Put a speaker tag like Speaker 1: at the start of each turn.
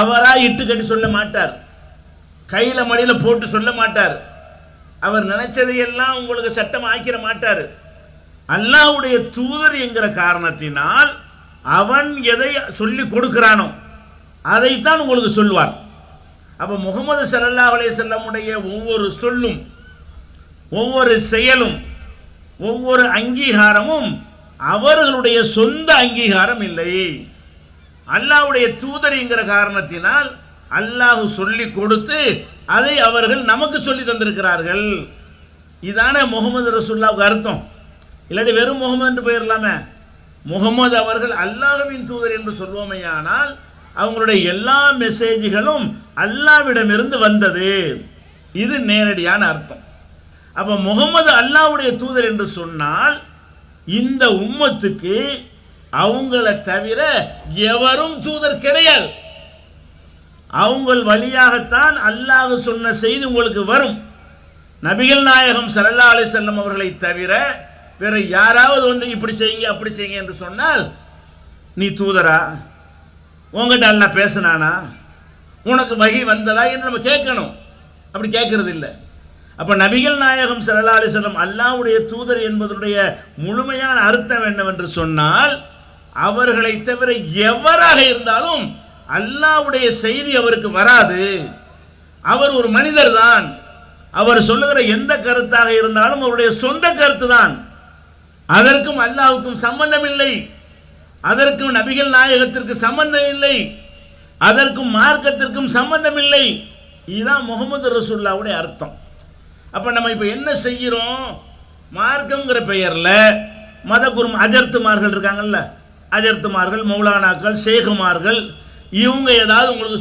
Speaker 1: அவராக இட்டு கட்டி சொல்ல மாட்டார். கையில் மடியில் போட்டு சொல்ல மாட்டார். அவர் நினைச்சதையெல்லாம் உங்களுக்கு சட்டம் ஆக்கிட மாட்டார். அல்லாவுடைய தூதர் என்கிற காரணத்தினால் அவன் எதை சொல்லி கொடுக்கிறானோ அதைத்தான் உங்களுக்கு சொல்வார். அப்போ முகமது சல்லா அலைஹி ஒவ்வொரு சொல்லும் ஒவ்வொரு செயலும் ஒவ்வொரு அங்கீகாரமும் அவர்களுடைய சொந்த அங்கீகாரம் இல்லை. அல்லாஹ்வுடைய தூதர் காரணத்தினால் அல்லாஹு சொல்லி கொடுத்து அதை அவர்கள் நமக்கு சொல்லி தந்திருக்கிறார்கள். இதானே முகமது ரசூல்லாவுக்கு அர்த்தம். இல்லாட்டி வெறும் முகமது என்று போயிடலாமே முகமது அவர்கள் அல்லாஹ்வின் தூதர் என்று சொல்வோமையானால் அவங்களுடைய எல்லா மெசேஜ்களும் அல்லாவிடமிருந்து வந்தது. இது நேரடியான அர்த்தம். அப்போ முகமது அல்லாவுடைய தூதர் என்று சொன்னால் இந்த உம்மத்துக்கு அவங்கள தவிர எவரும் தூதர் கிடையாது. அவங்கள் வழியாகத்தான் அல்லாஹ் சொன்ன செய்தி உங்களுக்கு வரும். நபிகள் நாயகம் சல்லா அலி செல்லம் அவர்களை தவிர வேற யாராவது வந்து இப்படி செய்யுங்க அப்படி செய்யுங்க என்று சொன்னால் நீ தூதரா? உங்ககிட்ட அல்ல பேசினானா? உனக்கு வகி வந்ததா என்று நம்ம கேட்கணும். அப்படி கேட்கறது இல்லை. அப்போ நபிகள் நாயகம் சல்லா அலைஹி அல்லாவுடைய தூதர் என்பதனுடைய முழுமையான அர்த்தம் என்னவென்று சொன்னால் அவர்களை தவிர எவராக இருந்தாலும் அல்லாஹ்வுடைய செய்தி அவருக்கு வராது. அவர் ஒரு மனிதர் தான் அவர் சொல்லுகிற எந்த கருத்தாக இருந்தாலும் அவருடைய சொந்த கருத்து தான் அதற்கும் அல்லாவுக்கும் சம்பந்தம் இல்லை அதற்கும் நபிகள் நாயகத்திற்கு சம்பந்தம் இல்லை அதற்கும் மார்க்கத்திற்கும் சம்பந்தம் இல்லை இதுதான் முகமது ரசூல்லாவுடைய அர்த்தம். அப்ப நம்ம இப்ப என்ன செய்கிறோம்? மார்க்கங்கிற பெயர்ல மத குரும் அஜர்த்துமார்கள் இருக்காங்கல்ல அஜர்த்துமார்கள் மௌலானாக்கள் ஷேகுமார்கள் இவங்க ஏதாவது உங்களுக்கு